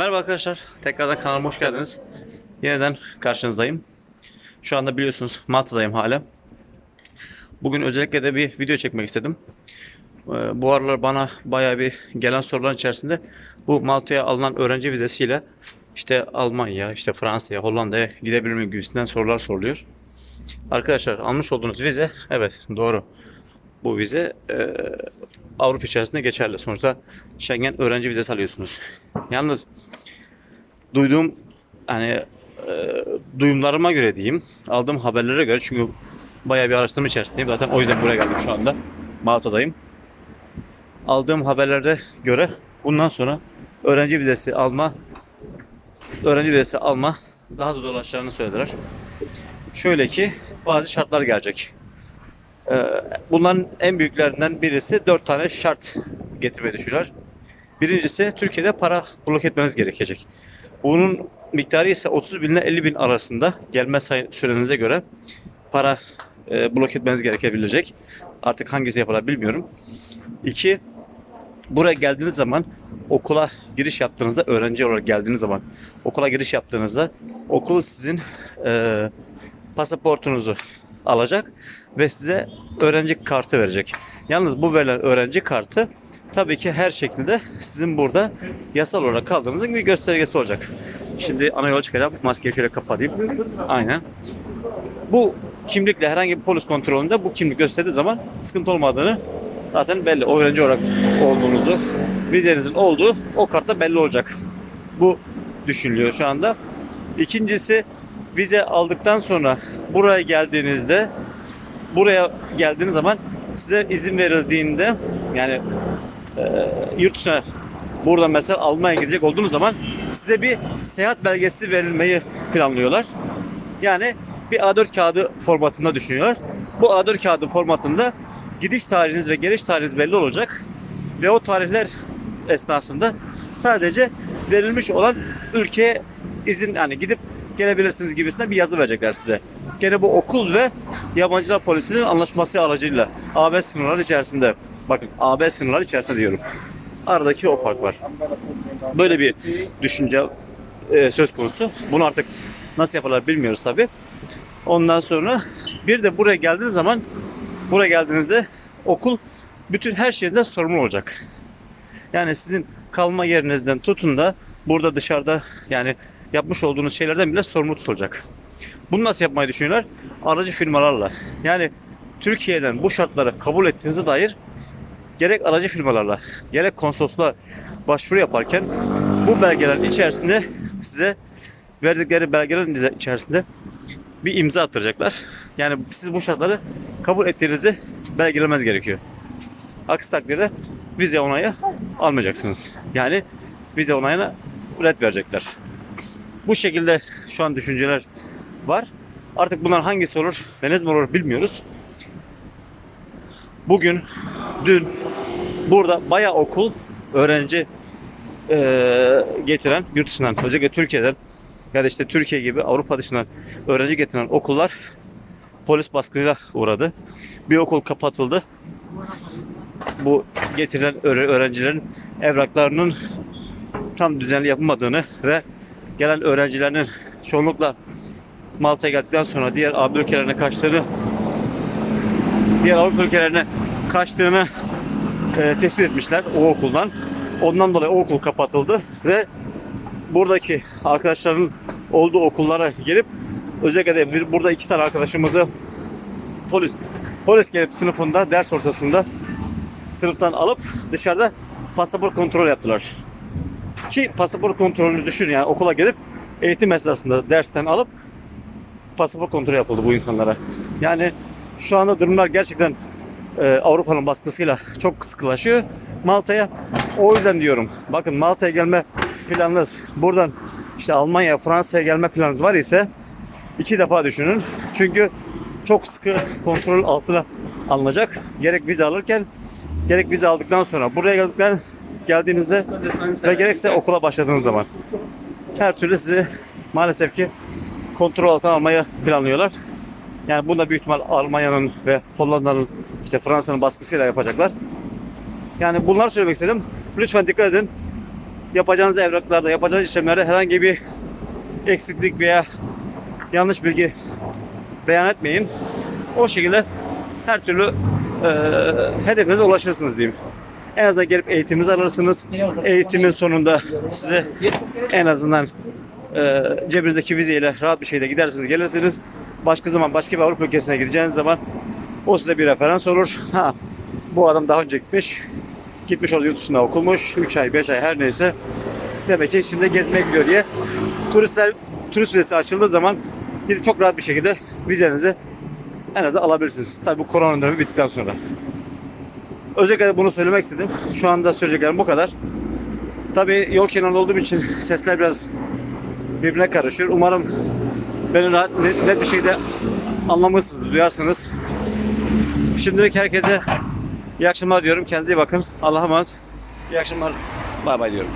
Merhaba arkadaşlar. Tekrardan kanalıma hoş geldiniz. Yeniden karşınızdayım. Şu anda biliyorsunuz Malta'dayım hala. Bugün özellikle de bir video çekmek istedim. Ee, Bu aralar bana bayağı bir gelen soruların içerisinde bu Malta'ya alınan öğrenci vizesiyle işte Almanya, işte Fransa'ya, Hollanda'ya gidebilir miyim gibisinden sorular soruluyor. Arkadaşlar almış olduğunuz vize evet doğru. Bu vize e, Avrupa içerisinde geçerli. Sonuçta Schengen öğrenci vizesi alıyorsunuz. Yalnız duyduğum hani e, duyumlarıma göre diyeyim, aldığım haberlere göre çünkü bayağı bir araştırma içerisindeyim. Zaten o yüzden buraya geldim şu anda. Malta'dayım. Aldığım haberlere göre bundan sonra öğrenci vizesi alma öğrenci vizesi alma daha da zorlaşacağını söylediler. Şöyle ki bazı şartlar gelecek. Ee, Bunların en büyüklerinden birisi 4 tane şart getirmeyi düşünüyorlar. Birincisi Türkiye'de para blok etmeniz gerekecek. Bunun miktarı ise 30 bin ile 50 bin arasında gelme sürenize göre para e, blok etmeniz gerekebilecek. Artık hangisi yapılır bilmiyorum. İki, buraya geldiğiniz zaman okula giriş yaptığınızda öğrenci olarak geldiğiniz zaman okula giriş yaptığınızda okul sizin e, pasaportunuzu alacak ve size öğrenci kartı verecek. Yalnız bu verilen öğrenci kartı tabii ki her şekilde sizin burada yasal olarak kaldığınızın bir göstergesi olacak. Şimdi ana yola çıkacağım. Maskeyi şöyle kapatayım. Aynen. Bu kimlikle herhangi bir polis kontrolünde bu kimlik gösterdiği zaman sıkıntı olmadığını zaten belli. O öğrenci olarak olduğunuzu, vizenizin olduğu o kartta belli olacak. Bu düşünülüyor şu anda. İkincisi vize aldıktan sonra buraya geldiğinizde buraya geldiğiniz zaman size izin verildiğinde yani e, yurt dışına buradan mesela Almanya'ya gidecek olduğunuz zaman size bir seyahat belgesi verilmeyi planlıyorlar. Yani bir A4 kağıdı formatında düşünüyorlar. Bu A4 kağıdı formatında gidiş tarihiniz ve geliş tarihiniz belli olacak. Ve o tarihler esnasında sadece verilmiş olan ülkeye izin yani gidip gelebilirsiniz gibisinden bir yazı verecekler size. Gene bu okul ve yabancılar polisinin anlaşması aracıyla AB sınırları içerisinde. Bakın AB sınırları içerisinde diyorum. Aradaki o fark var. Böyle bir düşünce e, söz konusu. Bunu artık nasıl yaparlar bilmiyoruz tabi. Ondan sonra bir de buraya geldiğiniz zaman buraya geldiğinizde okul bütün her şeyinizden sorumlu olacak. Yani sizin kalma yerinizden tutun da burada dışarıda yani yapmış olduğunuz şeylerden bile sorumlu tutulacak. Bunu nasıl yapmayı düşünüyorlar? Aracı firmalarla. Yani Türkiye'den bu şartları kabul ettiğinize dair gerek aracı firmalarla gerek konsolosluğa başvuru yaparken bu belgelerin içerisinde size verdikleri belgelerin içerisinde bir imza attıracaklar. Yani siz bu şartları kabul ettiğinizi belgelemez gerekiyor. Aksi takdirde vize onayı almayacaksınız. Yani vize onayına red verecekler. Bu şekilde şu an düşünceler var. Artık bunlar hangisi olur ve ne zaman olur bilmiyoruz. Bugün, dün burada bayağı okul öğrenci eee, getiren yurt dışından özellikle Türkiye'den ya da işte Türkiye gibi Avrupa dışından öğrenci getiren okullar polis baskınıyla uğradı. Bir okul kapatıldı. Bu getirilen öğre- öğrencilerin evraklarının tam düzenli yapılmadığını ve gelen öğrencilerin çoğunlukla Malta'ya geldikten sonra diğer AB ülkelerine kaçtığını diğer Avrupa ülkelerine kaçtığını e, tespit etmişler o okuldan. Ondan dolayı o okul kapatıldı ve buradaki arkadaşların olduğu okullara gelip özellikle de bir, burada iki tane arkadaşımızı polis polis gelip sınıfında ders ortasında sınıftan alıp dışarıda pasaport kontrol yaptılar. Ki pasaport kontrolünü düşün yani okula gelip eğitim esnasında dersten alıp pasaport kontrolü yapıldı bu insanlara. Yani şu anda durumlar gerçekten e, Avrupa'nın baskısıyla çok sıkılaşıyor. Malta'ya o yüzden diyorum. Bakın Malta'ya gelme planınız buradan işte Almanya, Fransa'ya gelme planınız var ise iki defa düşünün. Çünkü çok sıkı kontrol altına alınacak. Gerek vize alırken gerek vize aldıktan sonra buraya geldikten geldiğinizde ve gerekse okula başladığınız zaman her türlü sizi maalesef ki kontrol altına almaya planlıyorlar. Yani bunu da büyük ihtimal Almanya'nın ve Hollanda'nın işte Fransa'nın baskısıyla yapacaklar. Yani bunlar söylemek istedim. Lütfen dikkat edin. yapacağınız evraklarda, yapacağınız işlemlerde herhangi bir eksiklik veya yanlış bilgi beyan etmeyin. O şekilde her türlü e, hedefinize ulaşırsınız diyeyim. En azından gelip eğitiminizi alırsınız. Eğitimin sonunda size en azından e, cebinizdeki vizeyle rahat bir şekilde gidersiniz gelirsiniz. Başka zaman başka bir Avrupa ülkesine gideceğiniz zaman o size bir referans olur. Ha, bu adam daha önce gitmiş. Gitmiş orada yurt dışında okulmuş. 3 ay 5 ay her neyse. Demek ki şimdi gezmeye gidiyor diye. Turistler turist vizesi açıldığı zaman gidip çok rahat bir şekilde vizenizi en azından alabilirsiniz. Tabii bu korona dönemi bittikten sonra. Özellikle bunu söylemek istedim. Şu anda söyleyeceklerim bu kadar. Tabii yol kenarında olduğum için sesler biraz birbirine karışıyor. Umarım beni rahat, net, net bir şekilde anlamışsınız, duyarsınız. Şimdilik herkese iyi akşamlar diyorum. Kendinize iyi bakın. Allah'a emanet. İyi akşamlar. Bay bay diyorum.